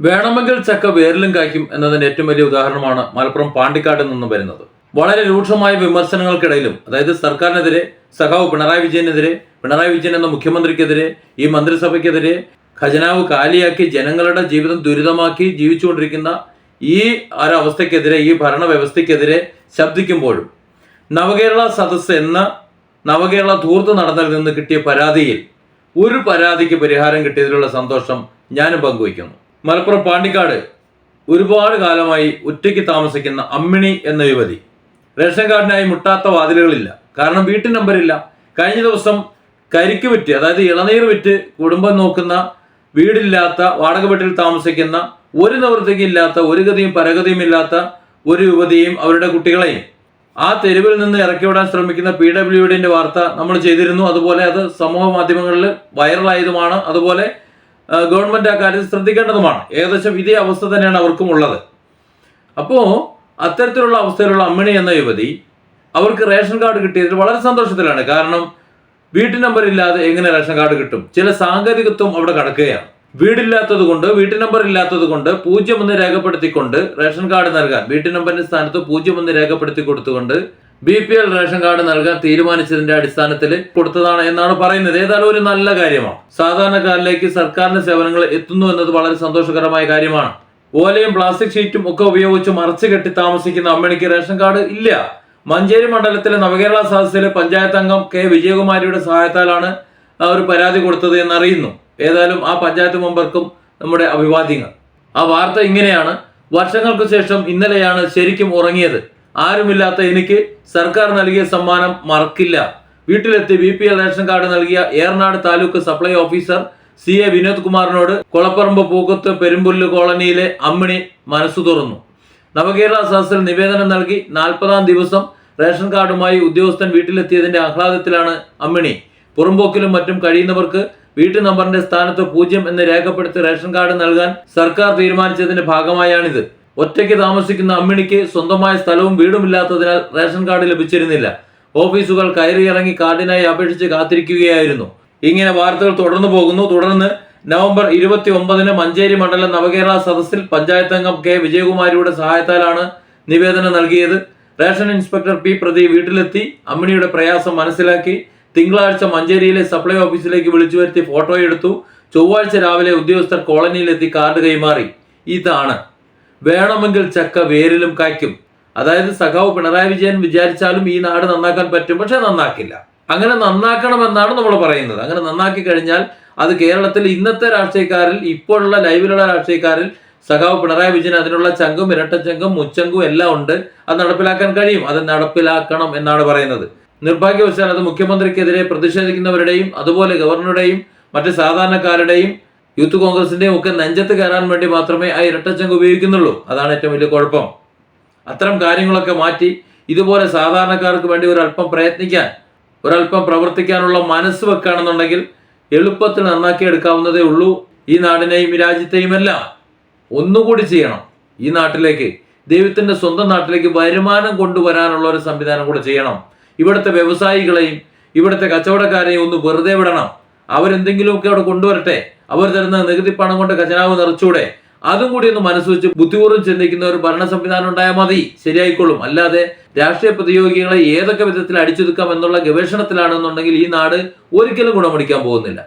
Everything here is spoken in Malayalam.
വേണമെങ്കിൽ ചക്ക വേരിലും കായ്ക്കും എന്നതിന്റെ ഏറ്റവും വലിയ ഉദാഹരണമാണ് മലപ്പുറം പാണ്ടിക്കാട് നിന്ന് വരുന്നത്. വളരെ രൂക്ഷമായ വിമർശനങ്ങൾക്കിടയിലും അതായത് സർക്കാരിനെതിരെ സഖാവ് പിണറായി വിജയനെതിരെ പിണറായി വിജയൻ എന്ന മുഖ്യമന്ത്രിക്കെതിരെ ഈ മന്ത്രിസഭയ്ക്കെതിരെ ഖജനാവ് കാലിയാക്കി ജനങ്ങളുടെ ജീവിതം ദുരിതമാക്കി ജീവിച്ചുകൊണ്ടിരിക്കുന്ന ഈ ഒരവസ്ഥയ്ക്കെതിരെ ഈ ഭരണ വ്യവസ്ഥയ്ക്കെതിരെ ശബ്ദിക്കുമ്പോഴും നവകേരള സദസ് എന്ന നവകേരള ധൂർത്ത് നടന്നതിൽ നിന്ന് കിട്ടിയ പരാതിയിൽ ഒരു പരാതിക്ക് പരിഹാരം കിട്ടിയതിലുള്ള സന്തോഷം ഞാനും പങ്കുവയ്ക്കുന്നു. മലപ്പുറം പാണ്ടിക്കാട് ഒരുപാട് കാലമായി ഒറ്റയ്ക്ക് താമസിക്കുന്ന അമ്മിണി എന്ന യുവതി. റേഷൻ കാർഡിനായി മുട്ടാത്ത വാതിലുകളില്ല. കാരണം വീട്ടു നമ്പറില്ല കഴിഞ്ഞ ദിവസം കരിക്ക് വിറ്റ് അതായത് ഇളനീർ വിറ്റ് കുടുംബം നോക്കുന്ന വീടില്ലാത്ത വാടക വീട്ടിൽ താമസിക്കുന്ന ഒരു നിവൃത്തിക്ക് ഇല്ലാത്ത ഒരു ഗതിയും പരഗതിയും ഇല്ലാത്ത ഒരു യുവതിയും അവരുടെ കുട്ടികളെയും. ആ തെരുവിൽ നിന്ന് ഇറക്കി വിടാൻ ശ്രമിക്കുന്ന പി ഡബ്ല്യു ഡിന്റെ വാർത്ത നമ്മൾ ചെയ്തിരുന്നു. അതുപോലെ അത് സമൂഹ മാധ്യമങ്ങളിൽ വൈറലായതുമാണ് അതുപോലെ ഗവൺമെന്റ് ആ കാര്യത്തിൽ ശ്രദ്ധിക്കേണ്ടതുമാണ്. ഏകദേശം ഇതേ അവസ്ഥ തന്നെയാണ് അവർക്കും ഉള്ളത് അപ്പോൾ അത്തരത്തിലുള്ള അവസ്ഥയിലുള്ള അമ്മിണി എന്ന യുവതി അവർക്ക് റേഷൻ കാർഡ് കിട്ടിയതിൽ വളരെ സന്തോഷത്തിലാണ്. കാരണം വീട്ടു നമ്പർ ഇല്ലാതെ എങ്ങനെ റേഷൻ കാർഡ് കിട്ടും? ചില സാങ്കേതികത്വം അവിടെ കടക്കുകയാണ്. വീടില്ലാത്തത് കൊണ്ട് വീട്ടു നമ്പർ ഇല്ലാത്തത് കൊണ്ട് പൂജ്യം ഒന്ന് രേഖപ്പെടുത്തിക്കൊണ്ട് റേഷൻ കാർഡ് നൽകാൻ വീട്ടു നമ്പറിന്റെ സ്ഥാനത്ത് പൂജ്യം ഒന്ന് രേഖപ്പെടുത്തി കൊടുത്തുകൊണ്ട് B P L ration card നൽകാൻ തീരുമാനിച്ചതിന്റെ അടിസ്ഥാനത്തിൽ കൊടുത്തതാണ് എന്നാണ് പറയുന്നത്. ഏതായാലും ഒരു നല്ല കാര്യമാണ്. സാധാരണക്കാരിലേക്ക് സർക്കാരിന്റെ സേവനങ്ങൾ എത്തുന്നു എന്നത് വളരെ സന്തോഷകരമായ കാര്യമാണ്. ഓലയും പ്ലാസ്റ്റിക് ഷീറ്റും ഒക്കെ ഉപയോഗിച്ച് മറച്ചു കെട്ടി താമസിക്കുന്ന അമ്മണിക്ക് റേഷൻ കാർഡ് ഇല്ല. മഞ്ചേരി മണ്ഡലത്തിലെ നവകേരള സദസ്സിലെ പഞ്ചായത്ത് അംഗം കെ വിജയകുമാരിയുടെ സഹായത്താലാണ് ഒരു പരാതി കൊടുത്തത് എന്നറിയുന്നു. ഏതായാലും ആ പഞ്ചായത്ത് മെമ്പർക്കും നമ്മുടെ അഭിവാദ്യങ്ങൾ. ആ വാർത്ത ഇങ്ങനെയാണ്. വർഷങ്ങൾക്ക് ശേഷം ഇന്നലെയാണ് ശരിക്കും ഉറങ്ങിയത്. ആരുമില്ലാത്ത എനിക്ക് സർക്കാർ നൽകിയ സമ്മാനം മറക്കില്ല. വീട്ടിലെത്തി B P L ration card നൽകിയ Eranad taluk supply officer C A Vinod കുമാറിനോട് Kolapparambu Pookkath പെരുമ്പുല്ല് കോളനിയിലെ അമ്മിണി മനസ്സു തുറന്നു. നവകേരള സദസ്സിൽ നിവേദനം നൽകി നാൽപ്പതാം ദിവസം റേഷൻ കാർഡുമായി ഉദ്യോഗസ്ഥൻ വീട്ടിലെത്തിയതിന്റെ ആഹ്ലാദത്തിലാണ് അമ്മിണി. പുറമ്പോക്കിലും മറ്റും കഴിയുന്നവർക്ക് വീട്ടു നമ്പറിന്റെ സ്ഥാനത്ത് പൂജ്യം എന്ന് രേഖപ്പെടുത്തി റേഷൻ കാർഡ് നൽകാൻ സർക്കാർ തീരുമാനിച്ചതിന്റെ ഭാഗമായാണിത്. ഒറ്റയ്ക്ക് താമസിക്കുന്ന അമ്മിണിക്ക് സ്വന്തമായ സ്ഥലവും വീടുമില്ലാത്തതിനാൽ റേഷൻ കാർഡ് ലഭിച്ചിരുന്നില്ല. ഓഫീസുകൾ കയറിയിറങ്ങി കാർഡിനായി അപേക്ഷിച്ച് കാത്തിരിക്കുകയായിരുന്നു. ഇങ്ങനെ വാർത്തകൾ തുടർന്നു പോകുന്നു. തുടർന്ന് നവംബർ ഇരുപത്തി ഒമ്പതിന് മഞ്ചേരി മണ്ഡലം നവകേരള സദസ്സിൽ പഞ്ചായത്ത് അംഗം കെ. വിജയകുമാരിയുടെ സഹായത്താലാണ് നിവേദനം നൽകിയത്. Ration inspector P. പ്രതി വീട്ടിലെത്തി അമ്മിണിയുടെ പ്രയാസം മനസ്സിലാക്കി തിങ്കളാഴ്ച മഞ്ചേരിയിലെ സപ്ലൈ ഓഫീസിലേക്ക് വിളിച്ചു വരുത്തി ഫോട്ടോ എടുത്തു. ചൊവ്വാഴ്ച രാവിലെ ഉദ്യോഗസ്ഥർ കോളനിയിലെത്തി കാർഡ് കൈമാറി. ഇതാണ് വേണമെങ്കിൽ ചക്ക വേരിലും കായ്ക്കും. അതായത് സഖാവ് പിണറായി വിജയൻ വിചാരിച്ചാലും ഈ നാട് നന്നാക്കാൻ പറ്റും പക്ഷെ നന്നാക്കില്ല. അങ്ങനെ നന്നാക്കണമെന്നാണ് നമ്മൾ പറയുന്നത്. അങ്ങനെ നന്നാക്കി കഴിഞ്ഞാൽ അത് കേരളത്തിൽ ഇന്നത്തെ രാഷ്ട്രീയക്കാരിൽ ഇപ്പോഴുള്ള ലൈവിലുള്ള രാഷ്ട്രീയക്കാരിൽ സഖാവ് പിണറായി വിജയൻ അതിനുള്ള ചങ്കും ഇരട്ടച്ചങ്കും മുച്ചങ്കും എല്ലാം ഉണ്ട്. അത് നടപ്പിലാക്കാൻ കഴിയും. അത് നടപ്പിലാക്കണം എന്നാണ് പറയുന്നത്. നിർഭാഗ്യവശാൽ അത് മുഖ്യമന്ത്രിക്കെതിരെ പ്രതിഷേധിക്കുന്നവരുടെയും അതുപോലെ ഗവർണറുടെയും മറ്റ് സാധാരണക്കാരുടെയും യൂത്ത് കോൺഗ്രസിന്റെ ഒക്കെ നെഞ്ചത്ത് കയറാൻ വേണ്ടി മാത്രമേ ആ ഇരട്ടച്ചങ്ക് ഉപയോഗിക്കുന്നുള്ളൂ. അതാണ് ഏറ്റവും വലിയ കുഴപ്പം. അത്തരം കാര്യങ്ങളൊക്കെ മാറ്റി ഇതുപോലെ സാധാരണക്കാർക്ക് വേണ്ടി ഒരല്പം പ്രയത്നിക്കാൻ ഒരല്പം പ്രവർത്തിക്കാനുള്ള മനസ്സ് വെക്കുകയാണെന്നുണ്ടെങ്കിൽ എളുപ്പത്തിൽ നന്നാക്കി എടുക്കാവുന്നതേ ഉള്ളൂ. ഈ നാടിനെയും ഈ രാജ്യത്തെയും എല്ലാം ഒന്നുകൂടി ചെയ്യണം. ഈ നാട്ടിലേക്ക് ദൈവത്തിന്റെ സ്വന്തം നാട്ടിലേക്ക് വരുമാനം കൊണ്ടുവരാനുള്ള ഒരു സംവിധാനം കൂടെ ചെയ്യണം. ഇവിടുത്തെ വ്യവസായികളെയും ഇവിടുത്തെ കച്ചവടക്കാരെയും ഒന്ന് വെറുതെ വിടണം. അവരെന്തെങ്കിലുമൊക്കെ അവിടെ കൊണ്ടുവരട്ടെ. അവർ തരുന്ന നികുതി പണം കൊണ്ട് ഖജനാവ് നിറച്ചൂടെ. അതും കൂടി ഒന്ന് മനസ്സ് വെച്ച് ബുദ്ധിപൂർവം ചിന്തിക്കുന്ന ഒരു ഭരണ സംവിധാനം ഉണ്ടായാൽ മതി. ശരിയായിക്കൊള്ളും അല്ലാതെ രാഷ്ട്രീയ പ്രതിയോഗികളെ ഏതൊക്കെ വിധത്തിൽ അടിച്ചൊതുക്കാം എന്നുള്ള ഗവേഷണത്തിലാണെന്നുണ്ടെങ്കിൽ ഈ നാട് ഒരിക്കലും ഗുണമടിക്കാൻ പോകുന്നില്ല.